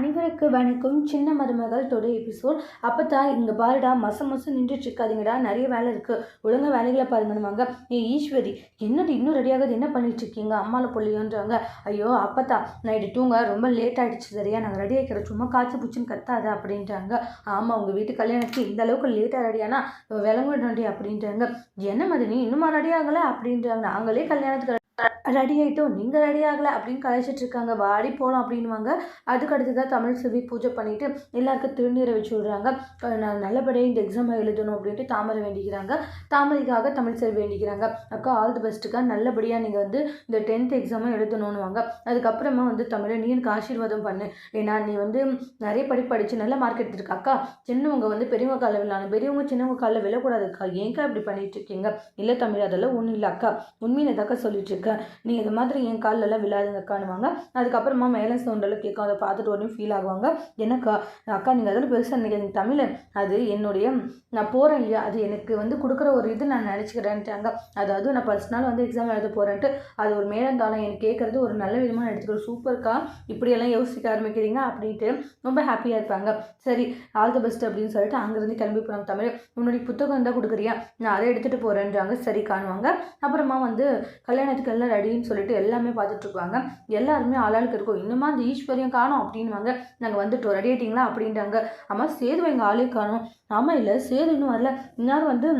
அனைவருக்கு வணக்கம். சின்ன மருமகள் டுடே எபிசோட் அப்போ தான் இங்கே பாருடா மச மசம் நின்றுட்டுருக்காதீங்கடா நிறைய வேலை இருக்குது ஒழுங்காக வேலைகளை பாருங்கன்னுவாங்க ஏ ஈஸ்வரி என்னடி இன்னும் ரெடியாகுது என்ன பண்ணிட்டு இருக்கீங்க? அம்மாவில் பொல்லியோன்றாங்க ஐயோ அப்பத்தா நைட்டு தூங்க ரொம்ப லேட் ஆகிடுச்சு சரியா? நாங்கள் ரெடி ஆகிக்கிற சும்மா காய்ச்சி பூச்சின்னு கத்தாத அப்படின்றாங்க ஆமாம் உங்கள் வீட்டு கல்யாணத்துக்கு இந்த அளவுக்கு லேட்டாக ரெடியானா விளங்குடி அப்படின்றாங்க என்ன மதினி இன்னுமா ரெடி ஆகலை? அப்படின்றாங்க நாங்களே கல்யாணத்துக்கு ரெடி ஆகிட்டோம் நீங்கள் ரெடி ஆகலை அப்படின்னு கழிச்சிட்டு இருக்காங்க. வாடி போகலாம் அப்படின்வாங்க அதுக்கு அடுத்து தான் தமிழ் செல்வி பூஜை பண்ணிவிட்டு எல்லாருக்கும் திருநீரை வச்சு விடுறாங்க. நான் நல்லபடியாக இந்த எக்ஸாமை எழுதணும் அப்படின்ட்டு தாமரை வேண்டிக்கிறாங்க. தாமரைக்காக தமிழ் செல்வி வேண்டிக்கிறாங்க. அக்கா ஆல் தி பெஸ்ட்டுக்கா நல்லபடியாக நீங்கள் வந்து இந்த டென்த் எக்ஸாமை எழுதணும்னுவாங்க. அதுக்கப்புறமா வந்து தமிழை நீ எனக்கு ஆசீர்வாதம் பண்ணு. ஏன்னா நீ வந்து நிறைய படி படித்து நல்ல மார்க் எடுத்துருக்க. அக்கா சின்னவங்க வந்து பெரியவங்க காலில் விழானு பெரியவங்க சின்னவங்க காலில் விழக்கூடாதுக்கா ஏன்க்கா இப்படி பண்ணிட்டு இருக்கீங்க? இல்லை தமிழ் அதெல்லாம் ஒன்றும் இல்லை அக்கா. உண்மையில தாக்கா சொல்லிட்டு இருக்கேன் நீங்கள் மாதிரி என் கால்லெல்லாம் விழாதுங்கக்கானுவாங்க அதுக்கப்புறமா மேலே சவுண்டெல்லாம் கேட்கும். அதை பார்த்துட்டு உடனே ஃபீல் ஆகுவாங்க. எனக்கா அக்கா நீங்கள் அதில் பெருசாக நினைக்கிறீங்க தமிழன் அது என்னுடைய நான் போகிறேன் இல்லையா? அது எனக்கு வந்து கொடுக்குற ஒரு இது நான் நினச்சிக்கிறேன்ட்டாங்க. அதாவது நான் ஃபஸ்ட் நாள் வந்து எக்ஸாம் எழுத போகிறேன்ட்டு அது ஒரு மேலந்தாளம். எனக்கு கேட்குறது ஒரு நல்ல விதமாக எடுத்துக்கிறோம் சூப்பர்க்கா இப்படியெல்லாம் யோசிக்க ஆரம்பிக்கிறீங்க அப்படின்ட்டு ரொம்ப ஹாப்பியாக இருப்பாங்க. சரி ஆல் த பெஸ்ட் அப்படின்னு சொல்லிட்டு அங்கேருந்து கிளம்பி போகிறாங்க தமிழ். உன்னுடைய புத்தகம் தான் கொடுக்குறியா? நான் அதை எடுத்துகிட்டு போகிறேன்றாங்க சரி காணுவாங்க. அப்புறமா வந்து கல்யாணத்துக்கு எல்லாம் ரெடின்னு சொல்லிட்டு எல்லாமே பார்த்துட்ருப்பாங்க எல்லாருமே ஆளாளுக்கு இருக்கும். இன்னுமா அந்த ஈஸ்வரியம் காணும் அப்படின்வாங்க நாங்கள் வந்துட்டோம். ரெடி ஆகிட்டிங்களா அப்படின்றாங்க ஆமாம் சேது எங்கள் ஆளே காணும். ஆமாம் இல்லை சேது இன்னும் வரல. இன்னாரும் வந்து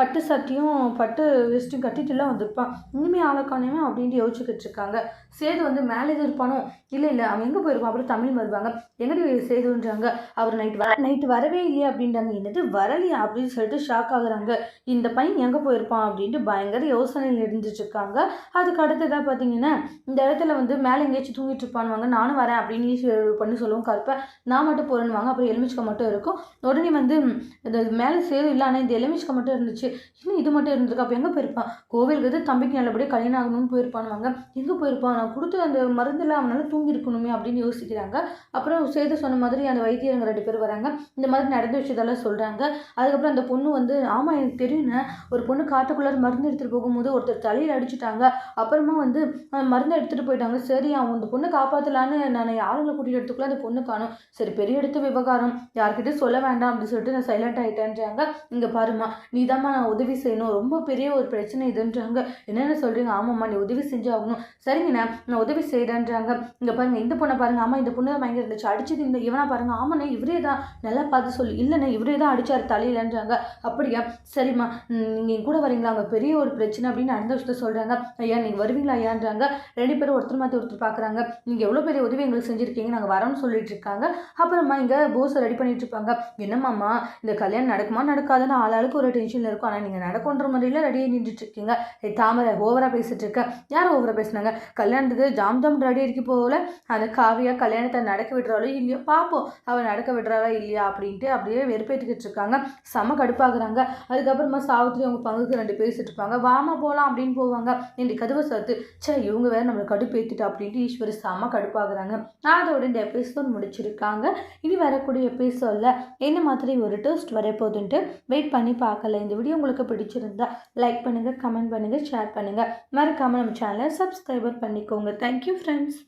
பட்டு சட்டியும் பட்டு வெஸ்ட்டும் கட்டிட்டுலாம் வந்திருப்பான். இனிமேல் ஆளக்கானவே அப்படின்ட்டு யோசிச்சுக்கிட்டு இருக்காங்க. சேது வந்து மேலே எதுவும் இருப்பானோ? இல்லை இல்லை அவன் எங்கே போயிருப்பான் அப்புறம் தமிழ் வருவாங்க. எங்கடி சேதுன்றாங்க? அவர் நைட் வர நைட்டு வரவே இல்லையே அப்படின்றாங்க. என்னது வரலையா அப்படின்னு சொல்லிட்டு ஷாக் ஆகுறாங்க. இந்த பையன் எங்கே போயிருப்பான் அப்படின்ட்டு பயங்கர யோசனையில் இருந்துட்டு இருக்காங்க. அதுக்கு அடுத்ததாக பார்த்தீங்கன்னா இந்த இடத்துல வந்து மேலே எங்கேயாச்சும் தூங்கிட்டு இருப்பானுவாங்க நானும் வரேன் அப்படின்னு பண்ணி சொல்லுவோம் கருப்பேன் நான் மட்டும் போகிறேன்னுவாங்க அப்புறம் எலுமிச்சக்கை மட்டும் இருக்கும். உடனே வந்து இந்த மேலே சேது இல்லை ஆனால் இந்த எலுமிச்சக்கை மட்டும் இருந்துச்சு. இன்னும் இது மட்டும் இருந்திருக்கு? அப்போ எங்கே போயிருப்பான் கோவிலுக்கு வந்து தம்பிக்கு நல்லபடியாக கல்யாணம் ஆகணும்னு போயிருப்பானுவாங்க. எங்கே போயிருப்பான் நான் கொடுத்த அந்த மருந்தில் அவனால தூங்கி இருக்கணுமே அப்படின்னு யோசிக்கிறாங்க. அப்புறம் சேது சொன்ன மாதிரி அந்த வைத்தியருங்க ரெண்டு பேர் வராங்க. இந்த மாதிரி நடந்த விஷயத்தெல்லாம் சொல்கிறாங்க அதுக்கப்புறம் அந்த பொண்ணு வந்து ஆமாம் எனக்கு தெரியுங்க ஒரு பொண்ணு காட்டுக்குள்ளார மருந்து எடுத்துகிட்டு போகும்போது ஒருத்தர் தலையில் அடிச்சுட்டாங்க. அப்புறமா வந்து மருந்து எடுத்துகிட்டு போயிட்டாங்க. சரி அவன் அந்த பொண்ணை காப்பாற்றலான்னு நான் ஆளுங்களை கூட்டிகிட்டு எடுத்துக்குள்ள அந்த பொண்ணு காணும். சரி பெரிய எடுத்த விவகாரம். யார்கிட்ட சொல்ல வேண்டாம் அப்படின்னு சொல்லிட்டு நான் சைலண்ட் ஆகிட்டேன்றாங்க இங்கே பாருமா நீ நான் உதவி செய்யணும். ரொம்ப பெரிய ஒரு பிரச்சனை இதுன்றாங்க. என்னென்ன சொல்கிறீங்க ஆமாம்மா நீ உதவி செஞ்சு ஆகணும். சரிங்கண்ணா நான் உதவி செய்கிறேன்றாங்க இங்கே பாருங்கள் இந்த பொண்ணை பாருங்கள் ஆமாம் இந்த பொண்ணு தான் இருந்துச்சு. அடிச்சது இந்த இவனா பாருங்கள் ஆமாண்ணே இவரே தான். நல்லா பார்த்து சொல்லி. இல்லைண்ணே இவரே தான் அடித்தார் தலையிலன்றாங்க. அப்படியா? சரிம்மா. நீங்கள் என் கூட வரீங்களா? அவங்க பெரிய ஒரு பிரச்சனை அப்படின்னு நடந்த விஷயத்த சொல்கிறாங்க ஐயா நீங்கள் வருவீங்களா ஐயான்றாங்க. ரெண்டு பேரும் ஒருத்தர் மாற்றி ஒருத்தர் பார்க்குறாங்க நீங்கள் எவ்வளோ பெரிய உதவி எங்களுக்கு செஞ்சுருக்கீங்க? நாங்கள் வரோம்னு சொல்லிட்டு இருக்காங்க. அப்புறமா இங்கே போஸை ரெடி பண்ணிட்டு இருப்பாங்க. என்னம்மாம்மா இந்த கல்யாணம் நடக்குமா நடக்காதுன்னு ஆளாளுக்கு ஒரு டென்ஷனில் இருக்கும் ஆனால் நீங்கள் நடக்குன்ற முறையில் ரெடியாக நின்றுட்டுருக்கீங்க தாமரை ஓவராக பேசிகிட்டு இருக்க. யார் ஓவராக பேசுனாங்க? கல்யாணத்துக்கு ஜாம் ஜாம் ரெடி அடிக்க போகல அந்த காவியாக கல்யாணத்தை நடக்க விடுறாளோ இல்லையோ? பார்ப்போம் அவள் நடக்க விடுறாளா இல்லையா? அப்படின்ட்டு அப்படியே வெறுப்பேற்றுக்கிட்டு இருக்காங்க. செம கடுப்பாகிறாங்க. அதுக்கப்புறமா சாவித்திரி அவங்க பங்குக்கு ரெண்டு பேசிட்டு இருப்பாங்க வாமா போகலாம் அப்படின்னு போவாங்க. இந்த கதவை சத்து. சே இவங்க வேறு நம்மளை கடுப்பேற்றிட்டு அப்படின்ட்டு ஈஸ்வரி செம கடுப்பாகிறாங்க. அதோட இந்த எபிசோட் முடிச்சிருக்காங்க. இனி வரக்கூடிய எபிசோடில் என்ன மாதிரி ஒரு டோஸ்ட் வரப்போகுதுன்ட்டு வெயிட் பண்ணி பார்க்கல இந்த வீடியோ உங்களுக்கு பிடிச்சிருந்தா லைக் பண்ணுங்கள் கமெண்ட் பண்ணுங்கள் ஷேர் பண்ணுங்கள் மறக்காமல் நம்ம சேனலை சப்ஸ்கிரைபர் பண்ணிக்கோங்க. Thank you friends